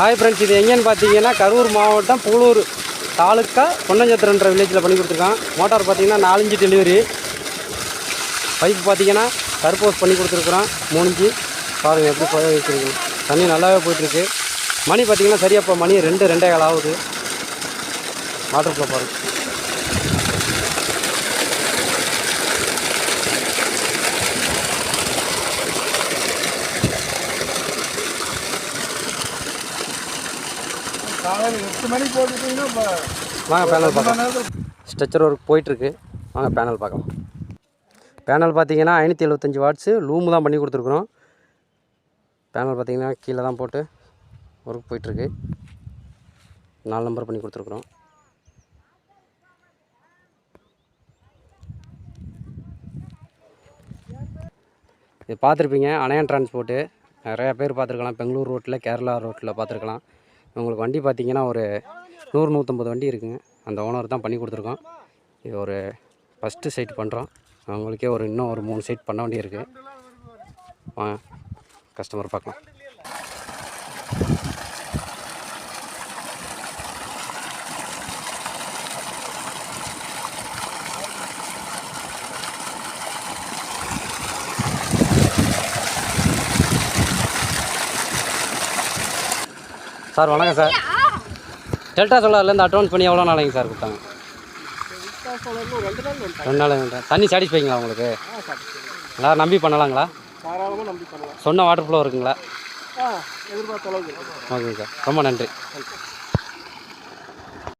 Hi friends இது எங்கேன்னு பார்த்தீங்கன்னா கரூர் மாவட்டம் பூலூர் தாலுக்கா பொன்னஞ்சத்திரன்ற வில்லேஜில் பண்ணி கொடுத்துருக்கான் மோட்டார் பார்த்தீங்கன்னா நாலஞ்சு டெலிவரி பைப் பார்த்தீங்கன்னா கருப்போஸ் பண்ணி கொடுத்துருக்குறோம் மூணுஞ்சு. பாருங்கள் எப்படி போய் வச்சுருக்கோம் தண்ணி நல்லாவே போயிட்டுருக்கு. மணி பார்த்தீங்கன்னா சரியா இப்போ மணி ரெண்டு ரெண்டே கால் ஆகுது. வாட்டர் ஃப்ளோ பாருங்கள் காலையில் எட்டு மணிக்கு போட்டுட்டீங்கன்னா இப்போ வாங்க பேனல் பார்க்கலாம். ஸ்ட்ரெச்சர் ஒர்க் போயிட்டுருக்கு. வாங்க பேனல் பார்க்கலாம். பேனல் பார்த்தீங்கன்னா ஐநூற்றி எழுபத்தஞ்சி வாட்ஸு லூமு தான் பண்ணி கொடுத்துருக்குறோம். பேனல் பார்த்தீங்கன்னா கீழே தான் போட்டு ஒர்க் போயிட்டுருக்கு. நாலு நம்பர் பண்ணி கொடுத்துருக்குறோம். இது பார்த்துருப்பீங்க அணையன் டிரான்ஸ்போர்ட்டு நிறையா பேர் பார்த்துருக்கலாம். பெங்களூர் ரோட்டில் கேரளா ரோட்டில் பார்த்துருக்கலாம். உங்களுக்கு வண்டி பார்த்தீங்கன்னா ஒரு நூறு நூற்றம்பது வண்டி இருக்குங்க. அந்த ஓனர் தான் பண்ணி கொடுத்துருக்கோம் இது ஒரு ஃபஸ்ட்டு சைட் பண்ணுறோம் அவங்களுக்கே ஒரு இன்னும் ஒரு மூணு சைட் பண்ண வேண்டி இருக்குது கஸ்டமர் பார்க்கலாம். சார் வணக்கம் சார். டெல்டா சோலார்லேருந்து அட்வான்ஸ் பண்ணி எவ்வளோ நாளைங்க சார் கொடுத்தாங்க? ரெண்டு நாள். தண்ணி சாட்டிஸ்ஃபைங்களா உங்களுக்கு? எல்லாரும் நம்பி பண்ணலாங்களா? சொன்ன வாட்டர் ஃப்ளோ இருக்குங்களா? ஓகேங்க சார். ரொம்ப நன்றி.